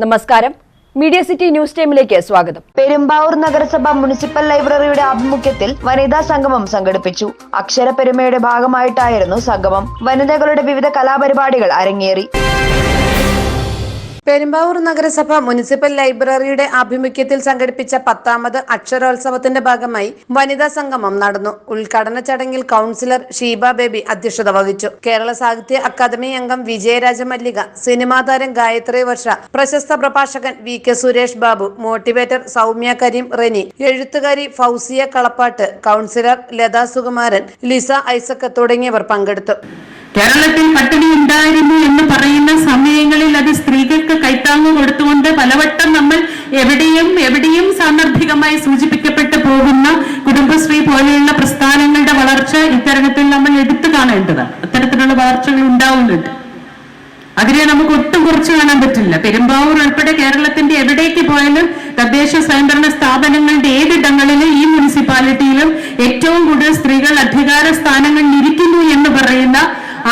നമസ്കാരം. Media city news ടൈമിലേക്ക് സ്വാഗതം. പെരുമ്പാവൂർ നഗരസഭ മുനിസിപ്പൽ ലൈബ്രറിയുടെ ആഭിമുഖ്യത്തിൽ വനിതാ സംഗമം സംഘടിപ്പിച്ചു. അക്ഷരപെരുമയുടെ ഭാഗമായിട്ടായിരുന്നു സംഗമം. വനിതകളുടെ വിവിധ കലാപരിപാടികൾ അരങ്ങേറി. പെരുമ്പാവൂർ നഗരസഭ മുനിസിപ്പൽ ലൈബ്രറിയുടെ ആഭിമുഖ്യത്തിൽ സംഘടിപ്പിച്ച പത്താമത് അക്ഷരോത്സവത്തിന്റെ ഭാഗമായി വനിതാ സംഗമം നടന്നു. ഉദ്ഘാടന ചടങ്ങിൽ കൗൺസിലർ ഷീബ ബേബി അധ്യക്ഷത വഹിച്ചു. കേരള സാഹിത്യ അക്കാദമി അംഗം വിജയരാജ മല്ലിക സിനിമാ താരം ഗായത്രി വർഷ പ്രശസ്ത പ്രഭാഷകൻ V K Suresh Babu motivator Soumya Kareem Reni എഴുത്തുകാരി Fousiya Kalappattu councillor Latha Sukumaran Lisa Isaac തുടങ്ങിയവർ പങ്കെടുത്തു. കേരളത്തിൽ പട്ടിണി ഉണ്ടായിരുന്നു എന്ന് പറയുന്ന സമയങ്ങളിൽ അത് സ്ത്രീകൾക്ക് കൈത്താങ്ങ് കൊടുത്തുകൊണ്ട് പലവട്ടം നമ്മൾ എവിടെയും എവിടെയും സാന്ദർഭികമായി സൂചിപ്പിക്കപ്പെട്ടു പോകുന്ന കുടുംബശ്രീ പോലെയുള്ള പ്രസ്ഥാനങ്ങളുടെ വളർച്ച ഇത്തരത്തിൽ നമ്മൾ എടുത്തു കാണേണ്ടതാണ്. അത്തരത്തിലുള്ള വളർച്ചകൾ ഉണ്ടാവുന്നുണ്ട്. അതിനെ നമുക്ക് ഒട്ടും കുറച്ച് കാണാൻ പറ്റില്ല. പെരുമ്പാവൂർ ഉൾപ്പെടെ കേരളത്തിന്റെ എവിടേക്ക് പോയാലും തദ്ദേശ സ്വയംഭരണ സ്ഥാപനങ്ങളുടെ ഏതിടങ്ങളിലും ഈ മുനിസിപ്പാലിറ്റിയിലും ഏറ്റവും കൂടുതൽ സ്ത്രീകൾ അധികാര സ്ഥാനങ്ങളിൽ ഇരിക്കുന്നു എന്ന് പറയുന്ന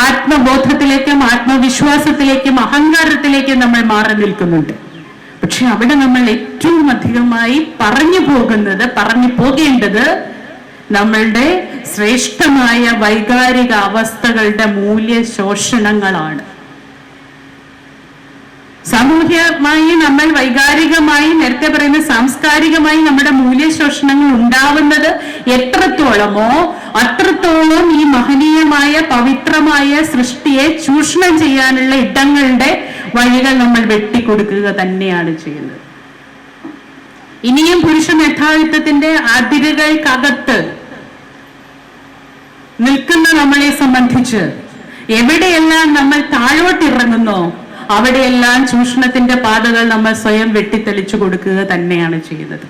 ആത്മബോധത്തിലേക്കും ആത്മവിശ്വാസത്തിലേക്കും അഹങ്കാരത്തിലേക്കും നമ്മൾ മാറി നിൽക്കുന്നുണ്ട്. പക്ഷെ അവിടെ നമ്മൾ ഏറ്റവും അധികമായി പറഞ്ഞു പോകുന്നത് പറഞ്ഞു പോകേണ്ടത് നമ്മളുടെ ശ്രേഷ്ഠമായ വൈകാരിക അവസ്ഥകളുടെ മൂല്യ ശോഷണങ്ങളാണ്. സാമൂഹ്യമായി നമ്മൾ വൈകാരികമായി നേരത്തെ പറയുന്ന സാംസ്കാരികമായി നമ്മുടെ മൂല്യ മൂല്യശോഷണങ്ങൾ ഉണ്ടാവുന്നത് എത്രത്തോളമോ അത്രത്തോളം ഈ മഹനീയമായ പവിത്രമായ സൃഷ്ടിയെ ചൂഷണം ചെയ്യാനുള്ള ഇടങ്ങളുടെ വഴികൾ നമ്മൾ വെട്ടിക്കൊടുക്കുക തന്നെയാണ് ചെയ്യുന്നത്. ഇനിയും പുരുഷ മേധാവിത്വത്തിന്റെ അതിരുകൾക്കകത്ത് നിൽക്കുന്ന നമ്മളെ സംബന്ധിച്ച് എവിടെയെല്ലാം നമ്മൾ താഴോട്ടിറങ്ങുന്നോ അവിടെയെല്ലാം ചൂഷണത്തിന്റെ പാതകൾ നമ്മൾ സ്വയം വെട്ടിത്തെളിച്ചു കൊടുക്കുക തന്നെയാണ് ചെയ്യുന്നത്.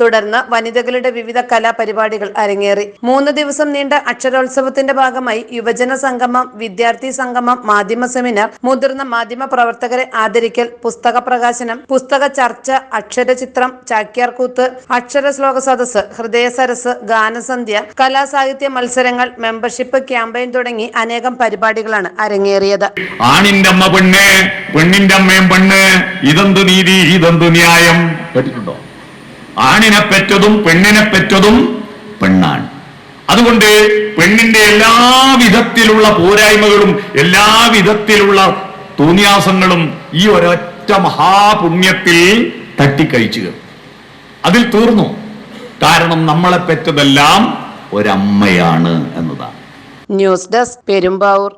തുടർന്ന് വനിതകളുടെ വിവിധ കലാപരിപാടികൾ അരങ്ങേറി. മൂന്ന് ദിവസം നീണ്ട അക്ഷരോത്സവത്തിന്റെ ഭാഗമായി യുവജന സംഗമം വിദ്യാർത്ഥി സംഗമം മാധ്യമ സെമിനാർ മുതിർന്ന മാധ്യമ പ്രവർത്തകരെ ആദരിക്കൽ പുസ്തക പ്രകാശനം പുസ്തക ചർച്ച അക്ഷരചിത്രം ചാക്യാർകൂത്ത് അക്ഷര ശ്ലോക സദസ് ഹൃദയ സരസ് ഗാനസന്ധ്യ കലാസാഹിത്യ മത്സരങ്ങൾ മെമ്പർഷിപ്പ് ക്യാമ്പയിൻ തുടങ്ങി അനേകം പരിപാടികളാണ് അരങ്ങേറിയത്. ആണിന്റെ അമ്മ പെണ്ണ് പെണ്ണിന്റെ അമ്മയും പെണ്ണ് ഇതെന്ത് നീതി ഇതെന്ത് ന്യായം? കേട്ടിട്ടുണ്ടോ? ആണിനെ പെറ്റതും പെണ്ണിനെ പെറ്റതും പെണ്ണാണ്. അതുകൊണ്ട് പെണ്ണിന്റെ എല്ലാ വിധത്തിലുള്ള പോരായ്മകളും എല്ലാ വിധത്തിലുള്ള തോന്നിയാസങ്ങളും ഈ ഒരൊറ്റ മഹാപുണ്യത്തിൽ തട്ടിക്കഴിച്ചു അതിൽ തീർന്നു. കാരണം നമ്മളെ പെറ്റതെല്ലാം ഒരമ്മയാണ് എന്നതാണ്. News desk Perumbavoor.